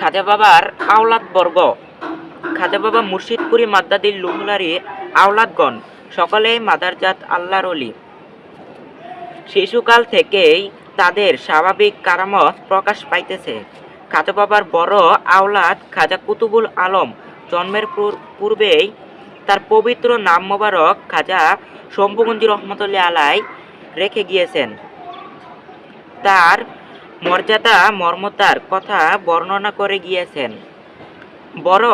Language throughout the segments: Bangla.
খাজা বাবার আওলাদ বর্গ। খাজা বাবা মুর্শিদপুরি মাদ্দাদির লুহুলারি আওলাদগণ, সকলেই মাদারজাত আল্লাহর অলি। শিশুকাল থেকেই তাদের স্বাভাবিক কারামত প্রকাশ পাইতেছে। খাজা বাবার বড় আওলাদ খাজা কুতুবুল আলম জন্মের পূর্বেই তার পবিত্র নাম মোবারক খাজা শম্ভুগঞ্জি রহমতুল্লাহ আলাই রেখে গিয়েছেন। তার মর্যাদা, মর্মতার কথা বর্ণনা করে গিয়েছেন। বড়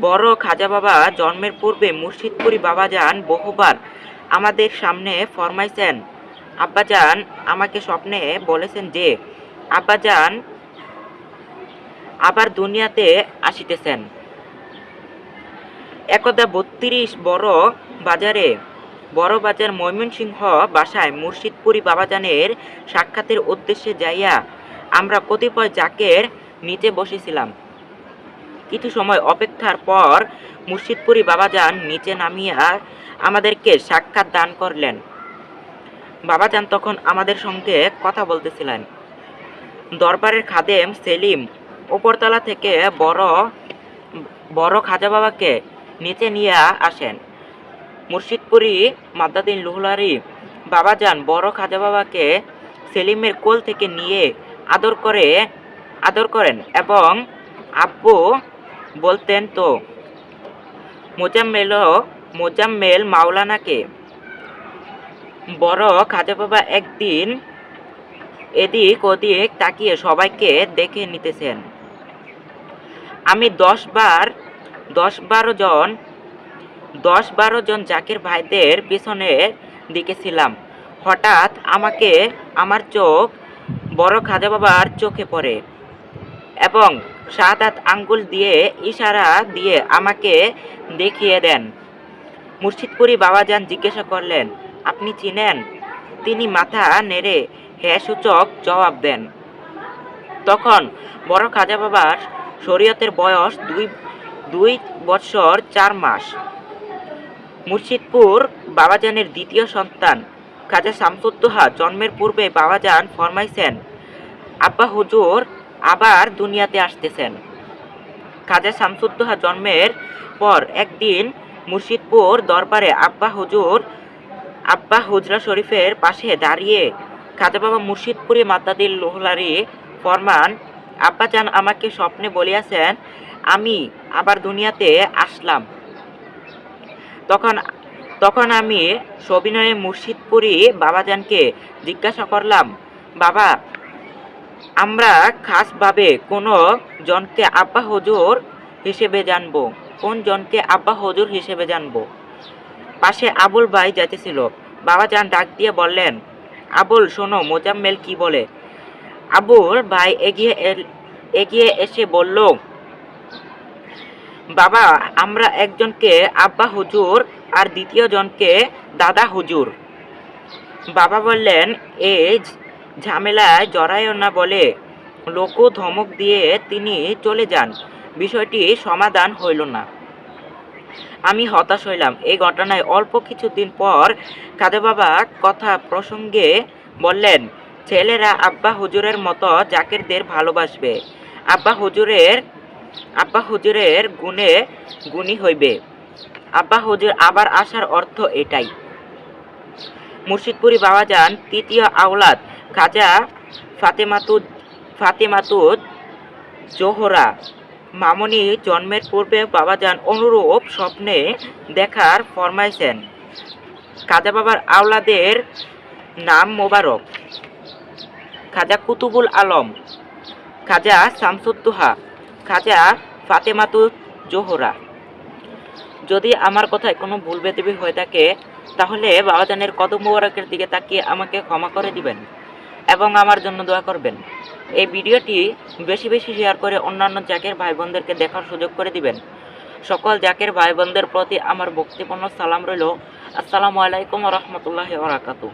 বড় খাজা বাবা জন্মের পূর্বে মুর্শিদপুরি বাবাজান বহুবার আমাদের সামনে ফরমাইছেন, আব্বাজান, আমাকে স্বপ্নে বলেছেন যে, আব্বাজান আবার দুনিয়াতে আসিতেছেন। একদা বত্রিশ বড় বাজারে বড় বাজার ময়মনসিংহ বাসায় মুর্শিদপুরি বাবাজানের সাক্ষাতের উদ্দেশ্যে যাইয়া আমরা কতিপয় জাকের নিচে বসেছিলাম। কিছু সময় অপেক্ষার পর মুর্শিদপুরি বাবাজান নিচে নামিয়া আমাদেরকে সাক্ষাৎ দান করলেন। বাবাজান তখন আমাদের সঙ্গে কথা বলতেছিলেন। দরবারের খাদেম সেলিম উপরতলা থেকে বড় বড় খাজা বাবাকে নিচে নিয়ে আসেন। মুর্শিদপুরি মাদ্দাদিন লুহলারি বাবাজান বড় খাজা বাবাকে সেলিমের কোল থেকে নিয়ে আদর করে, আদর করেন এবং আব্বু বলতেন তো মোজাম্মেল মোজাম্মেল মাওলানাকে। বড় খাজা বাবা একদিন এদিক ওদিক তাকিয়ে সবাইকে দেখে নিতেছেন। আমি দশ বার, দশ বারো জন দশ বারো জন জাকির ভাইদের পিছনের দিকে ছিলাম। হঠাৎ আমাকে আমার চোখ বড় খাজা বাবার চোখে পড়ে এবং সাত আট আঙ্গুল দিয়ে ইশারা দিয়ে আমাকে দেখিয়ে দেন। মুর্শিদপুরি বাবাজান জিজ্ঞাসা করলেন, আপনি চিনেন? তিনি মাথা নেড়ে হ্যাঁ সূচক জবাব দেন। তখন বড় খাজা বাবার শরীয়তের বয়স দুই দুই বৎসর চার মাস। মুর্শিদপুর বাবাজানের দ্বিতীয় সন্তান। খাজা শামসুদ্দোহা জন্মের পূর্বে বাবাজান ফরমাইছেন, আব্বা হুজুর আবার দুনিয়াতে আসতেছেন। খাজা শামসুদ্দোহা জন্মের পর একদিন মুর্শিদপুর দরবারে আব্বা হুজুর, আব্বা হুজরা শরীফের পাশে দাঁড়িয়ে খাজা বাবা মুর্শিদপুরি মাতাদিল লোহলারি ফরমান আব্বাজান আমাকে স্বপ্নে বলিয়াছেন, আমি আবার দুনিয়াতে আসলাম। তখন তখন আমি সবিনয়ে মুর্শিদপুরি বাবাজানকে জিজ্ঞাসা করলাম, বাবা, আমরা খাসভাবে কোনো জনকে আব্বা হজুর হিসেবে জানব। কোন জনকে আব্বা হজুর হিসেবে জানব? পাশে আবুল ভাই যাইতেছিল। বাবাজান ডাক দিয়ে বললেন, আবুল, শোনো, মোজাম্মেল কি বলে? আবুল ভাই এগিয়ে এগিয়ে এসে বলল বাবা, আমরা একজনকে আব্বা হুজুর আর দ্বিতীয় জনকে দাদা হুজুর। বাবা বললেন এই ঝামেলায় জড়াইও না বলে লোকও ধমক দিয়ে তিনি চলে যান। বিষয়টি সমাধান হইল না। আমি হতাশ হইলাম। এই ঘটনায় অল্প কিছুদিন পর কাদে বাবা কথা প্রসঙ্গে বললেন, ছেলেরা আব্বা হুজুরের মতো জাকিরদের ভালোবাসবে। আব্বা হুজুরের আব্বা হুজুরের গুণে গুণী হইবে। আব্বা হুজুর আবার আসার অর্থ এটাই। মুর্শিদপুরি বাবাজান তৃতীয় আওলাদ খাজা ফাতেমাতুদ ফাতেমাতুদ জোহরা। মামনি জন্মের পূর্বে বাবা যান অনুরূপ স্বপ্নে দেখার ফরমাইছেন। খাজা বাবার আওলাদের নাম মোবারক। খাজা কুতুবুল আলম। খাজা শামসুদ্দোহা খাজা ফাতেমাতু জোহরা। যদি আমার কথায় কোনো ভুল বেদিবি হয়ে থাকে, তাহলে বাবাজানের কদম মোবারকের দিকে তাকিয়ে আমাকে ক্ষমা করে দিবেন এবং আমার জন্য দোয়া করবেন। এই ভিডিওটি বেশি বেশি শেয়ার করে অন্যান্য জাকের ভাই বোনদেরকে দেখার সুযোগ করে দিবেন। সকল জাকের ভাই বোনদের প্রতি আমার ভক্তিপূর্ণ সালাম রইল। আসসালামু আলাইকুম রহমতুল্লাহ বারাকাতু